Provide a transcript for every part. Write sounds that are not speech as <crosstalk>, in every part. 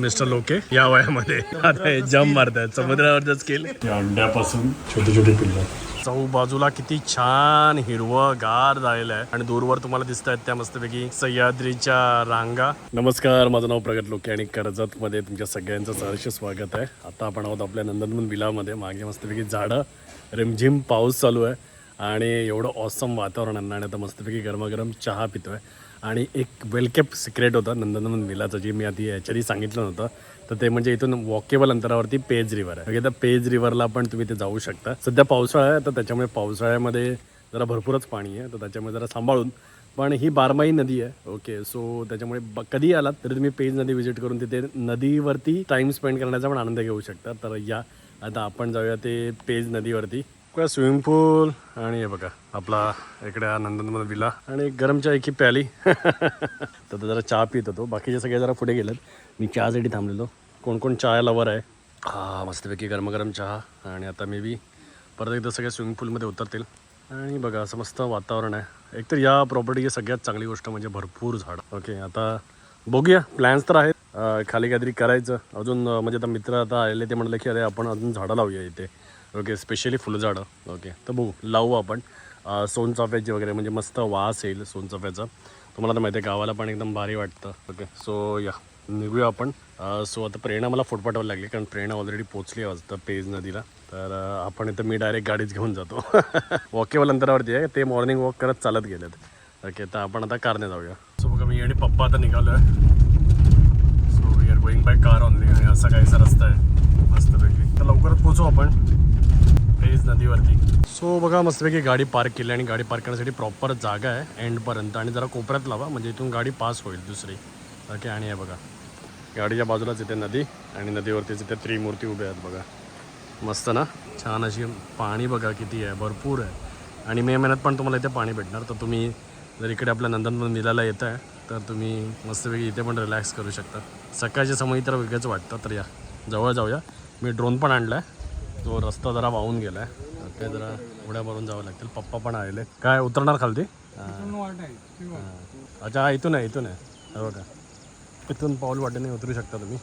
Mister लोके या वयामध्ये. आता हे जम मारतात समुद्रावरचा स्केल अंड्यापासून छोटे छोटे पिल्ल. चौ बाजूला किती छान हिरवं गार झालेलं आहे. आणि दूरवर तुम्हाला दिसत आहेत त्या मस्तपैकी सह्याद्रीच्या रांगा. नमस्कार माझं नाव प्रगत लोके आणि कर्जत मध्ये तुमच्या सगळ्यांचं सहर्ष स्वागत आहे. आता आपण आहोत आपल्या नंदनवन विलामध्ये मागे मस्तपैकी झाडं रिमझिम पाऊस चालू आहे. आणि एवढं ऑसम वातावरण आणि आता मस्तपैकी गरमागरम चहा पितोय. आणि एक वेलकेप सिक्रेट होता नंदनवन विलाचं जे मी आधी याच्याआधी सांगितलं नव्हतं. तर ते म्हणजे इथून वॉकेबल अंतरावरती पेज रिव्हर आहे. तर पेज रिव्हरला पण तुम्ही ते जाऊ शकता. सध्या पावसाळा आहे तर त्याच्यामुळे पावसाळ्यामध्ये जरा भरपूरच पाणी आहे तर त्याच्यामुळे जरा सांभाळून. पण ही बारमाही नदी आहे. ओके सो त्याच्यामुळे ब- कधी आलात तरी तुम्ही पेज नदी व्हिजिट करून तिथे नदीवरती टाईम स्पेंड करण्याचा पण आनंद घेऊ शकता. तर या आता आपण जाऊया ते पेज नदीवरती. बघा स्विमिंग पूल आणि हे बघा आपला इकडे हा नंदनवन विला आणि गरम चहा एकी प्याली. <laughs> तर जरा चहा पित होतो. बाकीचे सगळे जरा पुढे गेलेत. मी चहासाठी थांबलेलो. कोण कोण चहा लवर आहे? हा मस्तपैकी गरमागरम चहा. आणि आता मे बी परत एकदा सगळ्या स्विमिंग पूलमध्ये उतरतील. आणि बघा असं मस्त वातावरण आहे. एकतर या प्रॉपर्टीची सगळ्यात चांगली गोष्ट म्हणजे भरपूर झाड. ओके आता बघूया. प्लॅन्स तर आहेत. खाली काहीतरी करायचं. अजून म्हणजे आता मित्र आता आले ते म्हणले की अरे आपण अजून झाडं लावूया इथे. ओके स्पेशली फुलझाडं ओके तर बघू लावू आपण. अं, सोनचाफ्याची वगैरे म्हणजे मस्त वास येईल सोनचाफ्याचा. तुम्हाला तर माहिती आहे गावाला पण एकदम भारी वाटतं. ओके सो या. निघूया आपण. सो आता प्रेरणा मला फोट लागली कारण प्रेरणा ऑलरेडी पोचली आहे वाजता पेज नदीला. तर आपण इथं मी डायरेक्ट गाडीच घेऊन जातो. <laughs> वॉकेबल अंतरावरती आहे ते मॉर्निंग वॉक करत चालत गेलेत. ओके तर आपण आता कारने जाऊया. सो बघा मी आणि पप्पा आता निघालो आहे गोईंग बाय कार ऑनली आणि असा काहीसा रस्ता आहे. मस्तपैकी. तर लवकरच पोचू आपण. पेज नदीवरती. सो बघा मस्तपैकी गाडी पार्क केली आणि गाडी पार्क करण्यासाठी प्रॉपर जागा आहे एंडपर्यंत आणि जरा कोपऱ्यात लावा म्हणजे इथून गाडी पास होईल दुसरी. ओके आणि आहे बघा. गाडीच्या बाजूलाच इथे नदी आणि नदीवरतीच इथे त्रिमूर्ती उभ्या आहेत बघा. मस्त ना? छान अशी पाणी बघा किती आहे भरपूर आहे. आणि मे महिन्यात पण तुम्हाला इथे पाणी भेटणार. तर तुम्ही जर इकडे आपल्या नंदनवन मिलाला येत आहे तर तुम्ही मस्तपैकी इथे पण रिलॅक्स करू शकता. सकाळच्या समयी तर वेगळंच वाटतं तर या. जवळ जाऊया. मी ड्रोन पण आणला आहे तो रस्ता जरा वाहून गेला आहे ते जरा उड्या भरून जावं लागतील. पप्पा पण आलेले. काय उतरणार खालती. अच्छा हा इथून आहे इथून आहे. हे बघा. इथून पाऊल वाटेने उतरू शकता तुम्ही.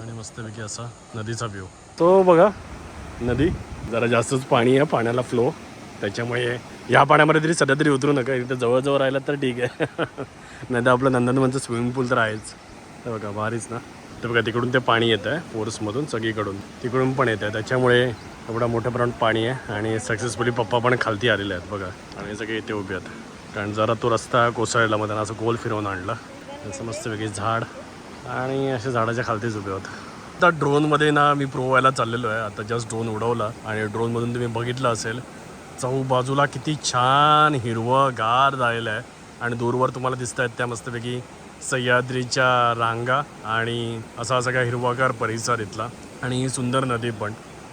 आणि मस्तपैकी असा नदीचा व्ह्यू तो बघा नदी. जरा जास्तच पाणी आहे पाण्याला फ्लो त्याच्यामुळे या पाण्यामध्ये तरी सध्या तरी उतरू नका. इथं जवळजवळ राहिलं तर ठीक आहे. <laughs> नाही तर आपलं नंदनवनचं स्विमिंग पूल तर आहेच. तर बघा भारीच ना. तर बघा तिकडून ते पाणी येतं आहे फोर्समधून सगळीकडून. तिकडून पण येतं आहे. त्याच्यामुळे एवढा मोठ्या प्रमाणात पाणी आहे आणि सक्सेसफुली पप्पा पण खालती आलेले आहेत बघा. आणि सगळे इथे उभे आहेत. कारण जरा तो रस्ता कोसळला मग त्यांना असं गोल फिरवून आणला. असं मस्त वेगळी झाड आणि अशा झाडाच्या खालतीच उभे होत. आता ड्रोनमध्ये ना मी प्रो व्हायला चाललेलो आहे. आता जस्ट ड्रोन उडवला आणि ड्रोनमधून तुम्ही बघितलं असेल चौ बाजूला किती छान हिरवं गार झालेलं आहे. आणि दूरवर तुम्हाला दिसत आहेत त्या मस्तपैकी सह्याद्रीच्या रांगा आणि असा सगळा हिरवागार परिसर इथला. आणि ही सुंदर नदी पण.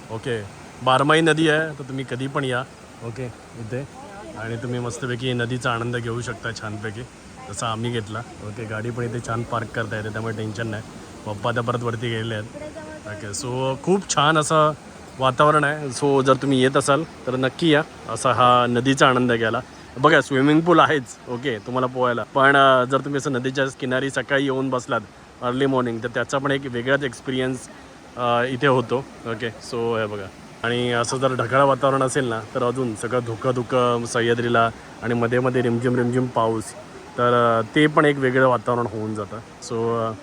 ओके. बारमाही नदी आहे तर तुम्ही कधी पण या. ओके. इथे. आणि तुम्ही मस्तपैकी नदीचा आनंद घेऊ शकता छानपैकी. तसा आम्ही घेतला. ओके. गाडी पण इथे छान पार्क करता येते त्यामुळे टेन्शन नाही. पप्पा त्या परत वरती गेले आहेत. ओके सो खूप छान असं वातावरण आहे. सो जर तुम्ही येत असाल तर नक्की या. असा हा नदीचा आनंद घ्यायला. बघा स्विमिंग पूल आहेच. ओके तुम्हाला पोहायला. पण जर तुम्ही असं नदीच्या किनारी सकाळी येऊन बसलात अर्ली मॉर्निंग तर त्याचा पण एक वेगळाच एक्सपिरियन्स इथे होतो. ओके सो हे बघा. आणि असं जर ढगाळ वातावरण असेल ना तर अजून सगळं धुकं धुकं सह्याद्रीला आणि मध्ये मध्ये रिमझिम रिमझिम पाऊस तर ते पण एक वेगळं वातावरण होऊन जातं. सो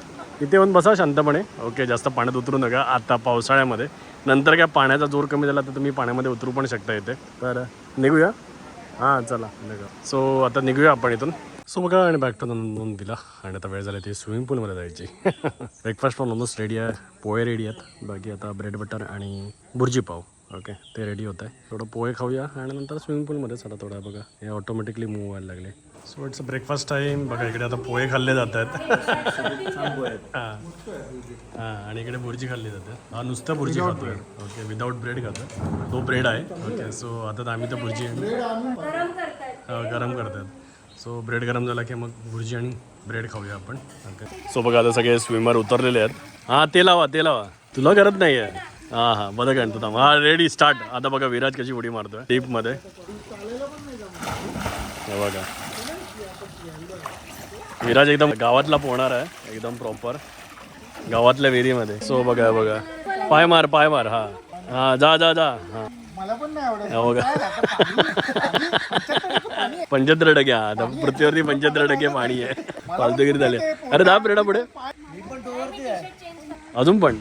इथे येऊन बसा शांतपणे. ओके जास्त पाण्यात उतरू नका. आता पावसाळ्यामध्ये. नंतर काय पाण्याचा जोर कमी झाला तर तुम्ही पाण्यामध्ये उतरू पण शकता इथे. तर निघूया? हां चला निघा. सो आता निघूया आपण इथून. सो बघा आणि बॅक टू नोंद दिला. आणि आता वेळ झाली ती स्विमिंग पूलमध्ये जायची. ब्रेकफास्ट पण ऑलमोस्ट रेडी आहे. पोहे रेडी आहेत. बाकी आता ब्रेड बटर आणि बुर्जी पाव. ओके ते रेडी होत आहे थोडं पोहे खाऊया आणि नंतर स्विमिंग पूलमध्येच चला थोडा बघा. हे ऑटोमॅटिकली मूव व्हायला लागले. सो इट्स ब्रेकफास्ट टाईम बघा इकडे आता पोहे खाल्ले जात आहेत. हां. हां आणि इकडे बुर्जी खाल्ली जाते. हा नुसतं बुर्जी खातोय. ओके विदाऊट ब्रेड खातो तो ब्रेड आहे. ओके सो आता तर आम्ही तर बुर्जी हा, गरम करतात सो ब्रेड गरम झाला की मग भुर्जी आणि ब्रेड खाऊया आपण. ओके सो बघा आता सगळे स्विमर उतरलेले आहेत. हां ते लावा ते लावा. तुला करत नाही आहे हां हां बरं काय थांब. हा रेडी स्टार्ट आता बघा विराज कशी उडी मारतोय. टीपमध्ये हे बघा. विराज एकदम गावातला पोहणार आहे. एकदम प्रॉपर गावातल्या विहिरीमध्ये सो बघा बघा. पाय मार पाय मार. हा. हा जा जा जा. हा. मला पण नाही आवडत. हा बघा. पंच्याहत्तर टक्के हा. आता पृथ्वीवरती पंच्याहत्तर टक्के पाणी आहे. फालतूगिरी झाले. अरे दहा पिरियडा पुढे. अजून पण?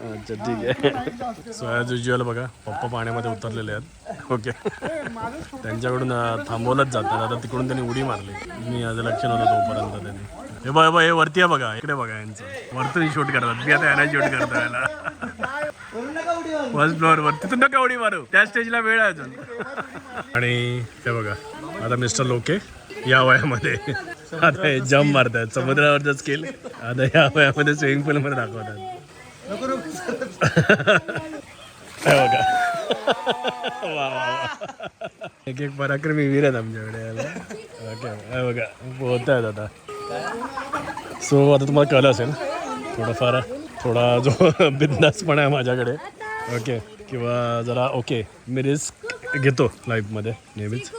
अच्छा ठीक आहे सो ॲज युजल बघा पप्पा पाण्यामध्ये उतरलेले आहेत. ओके त्यांच्याकडून थांबवलंच जातात आता तिकडून त्यांनी उडी मारली. मी आज लक्ष नव्हतं तोपर्यंत त्यांनी. हे बघा हे वरती आहे बघा. इकडे बघा यांचं. वरती शूट करतात. मी आता याला शूट करतो याला. फर्स्ट फ्लोअर वर. तिथून नका उडी मारू. त्या स्टेजला वेळ आहे अजून. आणि हे बघा आता मिस्टर लोके या वयामध्ये. आता हे जम्प मारतात समुद्रावरचा स्केल आता या वयामध्ये स्विमिंग पूल मध्ये दाखवतात. बघा वा, वा, एक एक पराक्रमी वीर आहेत आमच्याकडे याला. ओके हे बघा पोहत आहेत आता. सो आता तुम्हाला कळलं असेल थोडंफार थोडा जो बिंदासपण आहे माझ्याकडे. ओके किंवा जरा ओके मी रिस्क घेतो लाईफमध्ये नेहमीच.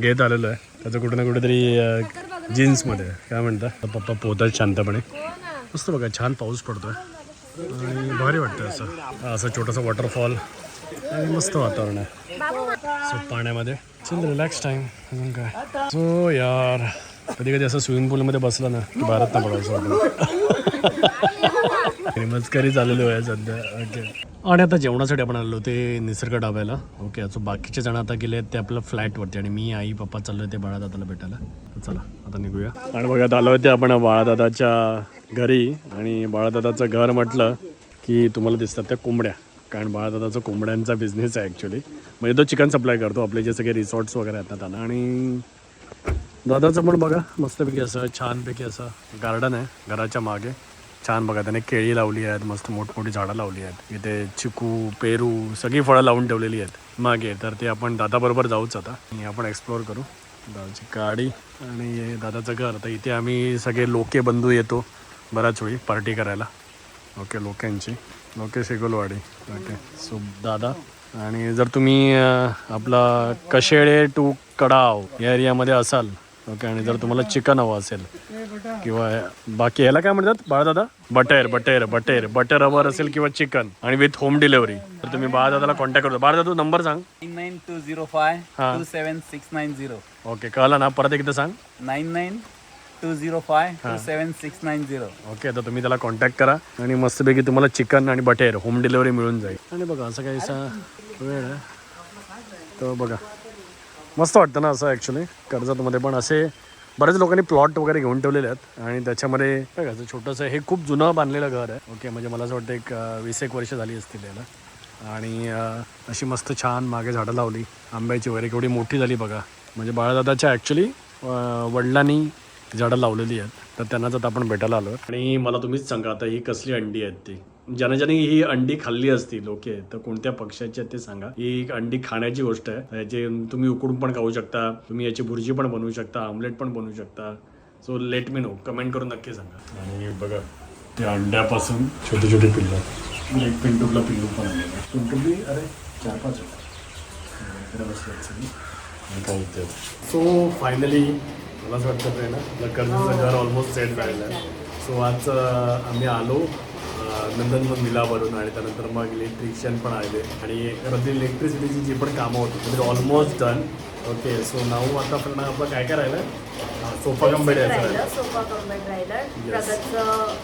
घेत आलेलो आहे. त्याचं कुठं ना कुठेतरी जीन्समध्ये काय म्हणता? पप्पा पोहतात शांतपणे. मस्त बघा छान पाऊस पडतो आहे आणि भारी वाटतं असं. असं छोटंसं वॉटरफॉल आणि मस्त वातावरण आहे. सो पाण्यामध्ये. चल रिलॅक्स टाईम अजून काय? सो यार कधी कधी असं स्विमिंग पूलमध्ये बसलं ना की भारत ना पडायचं वाटतं मस्करी <laughs> चाललेली आहे सध्या. ओके आणि आता जेवणासाठी आपण आलो ते निसर्ग डाब्याला ओके सो बाकीचे जण आता गेले ते आपल्या फ्लॅटवरती आणि मी आई पप्पा चाललो ते बाळादादाला भेटायला. चला आता निघूया. आणि बघा आता आलो होते आपण बाळादादाच्या घरी. आणि बाळादादाचं घर म्हटलं की तुम्हाला दिसतात त्या कोंबड्या. कारण बाळादादाचा कोंबड्यांचा बिझनेस आहे ॲक्च्युली म्हणजे तो चिकन सप्लाय करतो आपले जे सगळे रिसॉर्ट्स वगैरे आहेत ना त्यांना. आणि दादाचं पण बघा मस्तपैकी असं छानपैकी असं गार्डन आहे घराच्या मागे. छान बघा त्याने केळी लावली आहेत मस्त मोठमोठी झाडं लावली आहेत. इथे चिकू पेरू सगळी फळं लावून ठेवलेली आहेत. मागे तर ते आपण दादाबरोबर जाऊच आता. आणि आपण एक्सप्लोअर करू. दादाची गाडी आणि दादाचं घर. तर इथे आम्ही सगळे लोके बंधू येतो बऱ्याच वेळी पार्टी करायला. ओके लोक्यांची. लोके शेगोलवाडी. ओके. सो दादा आणि जर तुम्ही आपला कशेळे टू कडाव या एरियामध्ये असाल ओके आणि जर तुम्हाला चिकन हवं असेल किंवा बाकी ह्याला काय म्हणतात बाळदादा बटेर बटेर बटेर बटर रबर असेल किंवा चिकन आणि विथ होम डिलिव्हरी तर तुम्ही बाळदादाला कॉन्टॅक्ट करतो बाळदादा नंबर सांग nine nine two zero five two seven six nine zero okay कळलं ना परत एकदा सांग nine nine two zero five two seven six nine zero okay तर तुम्ही त्याला कॉन्टॅक्ट करा आणि मस्तपैकी तुम्हाला चिकन आणि बटेर होम डिलिव्हरी मिळून जाईल आणि बघा असं काही असा वेळ आहे तर बघा मस्त वाटतं ना असं ॲक्च्युली कर्जतमध्ये पण असे बऱ्याच लोकांनी प्लॉट वगैरे घेऊन ठेवलेले आहेत आणि त्याच्यामध्ये काय असं छोटंसं हे खूप जुनं बांधलेलं घर आहे. ओके म्हणजे मला असं वाटतं एक वीस एक वर्ष झाली असतील याला. आणि अशी मस्त छान मागे झाडं लावली आंब्याची वगैरे केवढी मोठी झाली बघा. म्हणजे बाळादादाच्या ॲक्च्युली वडिलांनी झाडं लावलेली आहेत तर त्यांनाच आता आपण भेटायला आलो आणि मला तुम्हीच सांगा आता ही कसली अंडी आहेत ती? ज्याने ज्याने ही अंडी खाल्ली असती लोके तर कोणत्या पक्षाची आहेत ते सांगा. ही एक अंडी खाण्याची गोष्ट आहे. याची तुम्ही उकडून पण खाऊ शकता तुम्ही याची भुर्जी पण बनवू शकता आमलेट पण बनवू शकता. So let me know comment करून नक्की सांगा. आणि बघा त्या अंड्यापासून छोटे छोटे पिल्लं. एक पिंटूला पिल्लू पण आलेलं पिंटू अरे चार पाच सो फायनली मला असं वाटतं आपलं कर्जचं घर ऑलमोस्ट सेट झालेलं आहे. सो आज आम्ही आलो. नंदनवन मिलावरून आणि त्यानंतर मग इलेक्ट्रिशियन पण आले. आणि घरातली इलेक्ट्रिसिटीची जी पण कामं होती म्हणजे almost done okay so now आता फ्रेंड आपलं काय काय राहिलं? सोफा कम बेड राहिलं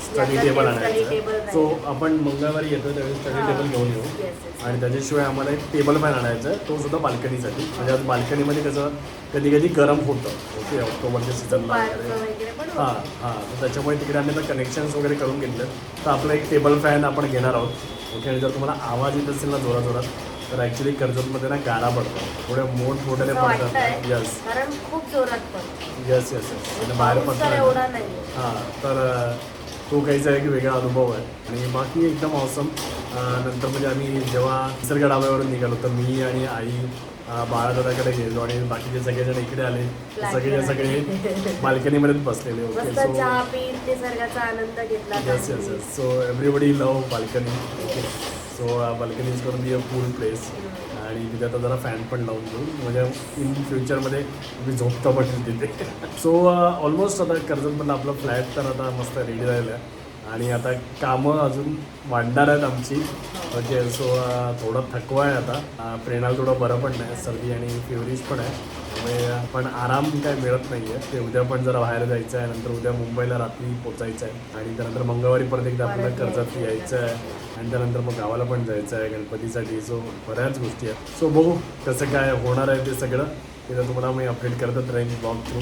स्टडी टेबल आणायचं. सो आपण मंगळवारी येतो त्यावेळेस स्टडी टेबल घेऊन येऊ. आणि त्याच्याशिवाय आम्हाला एक टेबल फॅन आणायचा आहे. तो सुद्धा बाल्कनीसाठी म्हणजे आज बाल्कनीमध्ये कसं कधी कधी गरम होतं. ओके ऑक्टोबरच्या सीझनला हां हां. तर त्याच्यामुळे तिकडे आम्ही आता कनेक्शन्स वगैरे करून घेतले तर आपला एक टेबल फॅन आपण घेणार आहोत. ओके आणि जर तुम्हाला आवाज येत असेल ना जोरात जोरात तर ॲक्च्युली कर्जतमध्ये ना गारा पडतात. थोडे मोठमोठ्याने असं पडतात. यस कारण खूप जोरात यस यस यस म्हणजे बाहेर पडतात. नाही. हां तर तो काहीचा एक वेगळा अनुभव आहे. आणि बाकी एकदम ऑसम नंतर म्हणजे आम्ही जेव्हा निसर्ग डाब्यावरून निघालो तर मी आणि आई बाळादादाकडे गेलो आणि बाकीचे सगळेजण इकडे आले. सगळे सगळे <laughs> बाल्कनीमध्येच बसलेले होते yes yes yes so everybody love balcony so balcony is करून बी अ कूल प्लेस आणि तिथे आता जरा फॅन पण लावून घेऊ म्हणजे इन फ्युचरमध्ये मी झोपता पण तिथे. सो ऑलमोस्ट आता कर्जतमधलं आपलं फ्लॅट तर आता मस्त रेडी झालेलं आहे. आणि आता कामं अजून वाढणार आहेत आमची. ओके सो थोडा थकवा आहे आता. अं, प्रेरणाला थोडं बरं पण नाही सर्दी आणि फिवरिश पण आहे. त्यामुळे पण आराम काय मिळत नाही आहे ते उद्या पण जरा बाहेर जायचं आहे नंतर उद्या मुंबईला रात्री पोचायचं आहे. आणि त्यानंतर मंगळवारी परत एकदा आपल्याला कर्जत यायचं आहे. आणि त्यानंतर मग गावाला पण जायचं आहे गणपतीसाठी. सो बऱ्याच गोष्टी आहेत. सो बघू कसं काय होणार आहे ते सगळं. ते तर तुम्हाला मी अपडेट करतच राहीन ब्लॉग थ्रू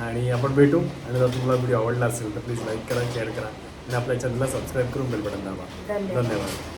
आणि आपण भेटू. आणि जर तुम्हाला व्हिडिओ आवडला असेल तर प्लीज लाईक करा शेअर करा. आणि आपल्या चॅनलला सबस्क्राईब करून बेल बटन दाबा. धन्यवाद.